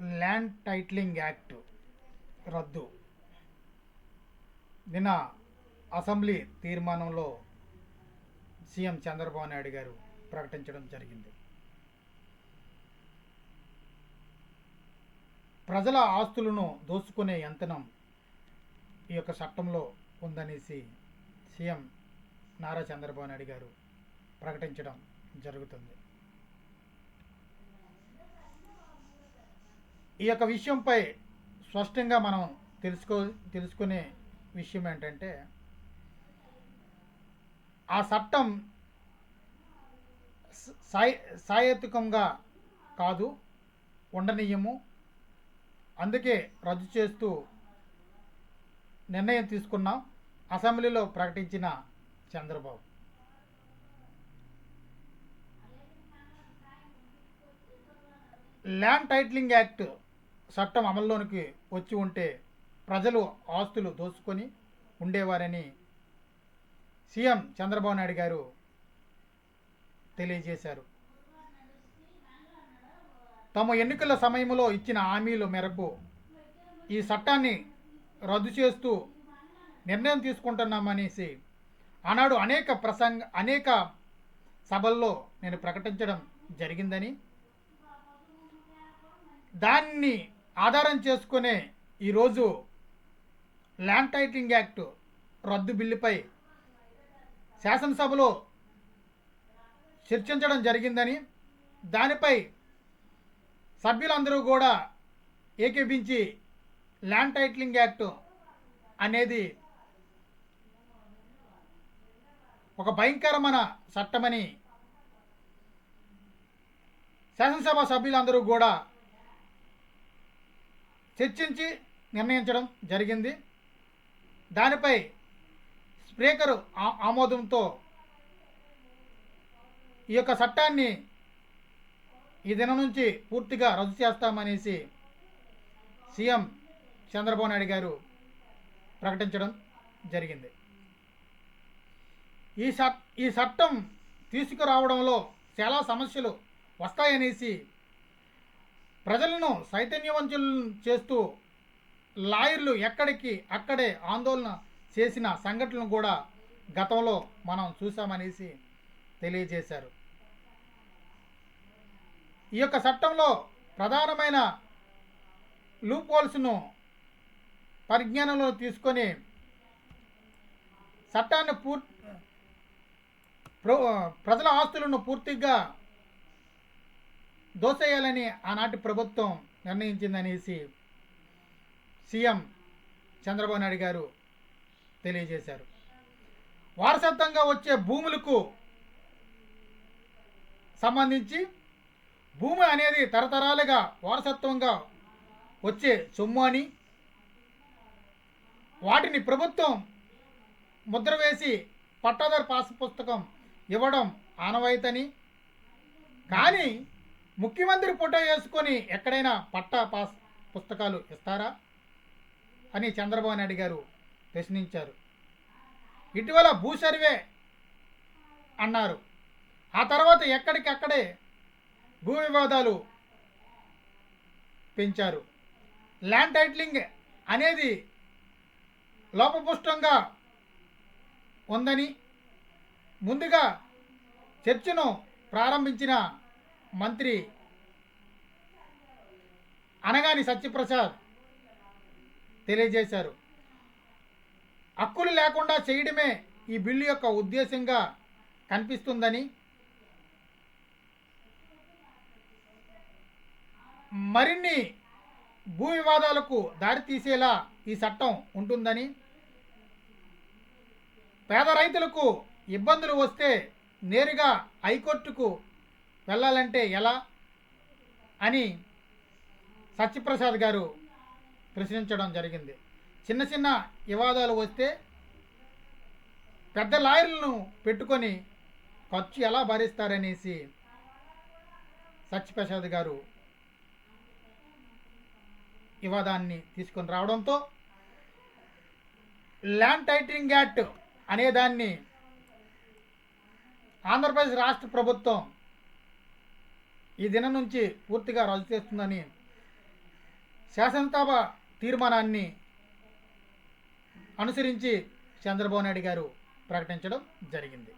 Land titling act రద్దు. నిన్న assembly తీర్మానంలో సీఎం చంద్రబాబు నాయుడు గారు ప్రకటించడం జరిగింది. ప్రజల ఆస్తులను దోసుకునే యంత్రం ఈ యొక్క చట్టంలో ఉందనేసి సీఎం నారా చంద్రబాబు నాయుడు గారు ప్రకటించడం జరుగుతుంది. ఈ యొక్క విషయంపై స్పష్టంగా మనం తెలుసుకో తెలుసుకునే విషయం ఏంటంటే ఆ చట్టం సాయ సాయత్తికంగా కాదు ఉండనీయము. అందుకే రద్దు చేస్తూ నిర్ణయం తీసుకున్నాం. అసెంబ్లీలో ప్రకటించిన చంద్రబాబు. ల్యాండ్ టైటిలింగ్ యాక్ట్ చట్టం అమల్లోనికి వచ్చి ఉంటే ప్రజలు ఆస్తులు దోచుకొని ఉండేవారని సీఎం చంద్రబాబు నాయుడు గారు తెలియజేశారు. తమ ఎన్నికల సమయంలో ఇచ్చిన హామీల మేరకు ఈ చట్టాన్ని రద్దు చేస్తూ నిర్ణయం తీసుకుంటున్నామనేసి ఆనాడు అనేక ప్రసంగ అనేక సభల్లో నేను ప్రకటించడం జరిగిందని దాన్ని ఆధారం చేసుకునే ఈరోజు ల్యాండ్ టైటిలింగ్ యాక్ట్ రద్దు బిల్లుపై శాసనసభలో చర్చించడం జరిగిందని దానిపై సభ్యులందరూ కూడా ఏకీభించి ల్యాండ్ టైటిలింగ్ యాక్ట్ అనేది ఒక భయంకరమైన చట్టమని శాసనసభ సభ్యులందరూ కూడా చర్చించి నిర్ణయించడం జరిగింది. దానిపై స్పీకరు ఆ- ఆమోదంతో ఈ యొక్క చట్టాన్ని ఈ దినం నుంచి పూర్తిగా రద్దు చేస్తామనేసి సీఎం చంద్రబాబు నాయుడు గారు ప్రకటించడం జరిగింది. ఈ చట్ ఈ చట్టం తీసుకురావడంలో చాలా సమస్యలు వస్తాయనేసి ప్రజలను చైతన్యవంతులు చేస్తూ లాయర్లు ఎక్కడికి అక్కడే ఆందోళన చేసిన సంఘటనలు కూడా గతంలో మనం చూసామనేసి తెలియజేశారు. ఈ యొక్క చట్టంలో ప్రధానమైన లూప్ హోల్స్ను పరిజ్ఞానంలో తీసుకొని చట్టాన్ని పూర్ ప్ర- ప్రజల ఆస్తులను పూర్తిగా దోసేయాలని ఆనాటి ప్రభుత్వం నిర్ణయించిందనేసి సీఎం చంద్రబాబు నాయుడు గారు తెలియజేశారు. వారసత్వంగా వచ్చే భూములకు సంబంధించి భూమి అనేది తరతరాలుగా వారసత్వంగా వచ్చే సొమ్ము అని వాటిని ప్రభుత్వం ముద్ర వేసి పట్టాదారు పాస్ పుస్తకం ఇవ్వడం ఆనవాయితని కానీ ముఖ్యమంత్రి ఫోటో వేసుకొని ఎక్కడైనా పట్టా పాస్ పుస్తకాలు ఇస్తారా? అని చంద్రబాబు నాయుడు గారు ప్రశ్నించారు. ఇటీవల భూ సర్వే అన్నారు. ఆ తర్వాత ఎక్కడికక్కడే భూ వివాదాలు పెంచారు. ల్యాండ్ టైటిలింగ్ అనేది లోపపుష్టంగా ఉందని ముందుగా చర్చను ప్రారంభించిన మంత్రి అనగాని సత్యప్రసాద్ తెలియజేశారు. హక్కులు లేకుండా చేయడమే ఈ బిల్లు యొక్క ఉద్దేశంగా కనిపిస్తుందని మరిన్ని భూ వివాదాలకు దారితీసేలా ఈ చట్టం ఉంటుందని పేద రైతులకు ఇబ్బందులు వస్తే నేరుగా హైకోర్టుకు వెళ్ళాలంటే ఎలా అని సత్యప్రసాద్ గారు ప్రశ్నించడం జరిగింది. చిన్న చిన్న వివాదాలు వస్తే పెద్ద లాయర్లను పెట్టుకొని ఖర్చు ఎలా భరిస్తారనేసి సత్యప్రసాద్ గారు వివాదాన్ని తీసుకొని రావడంతో ల్యాండ్ టైటిలింగ్ యాక్ట్ అనేదాన్ని ఆంధ్రప్రదేశ్ రాష్ట్ర ప్రభుత్వం ఈ దినం నుంచి పూర్తిగా రద్దు చేస్తుందని శాసనసభ తీర్మానాన్ని అనుసరించి చంద్రబాబు నాయుడు గారు ప్రకటించడం జరిగింది.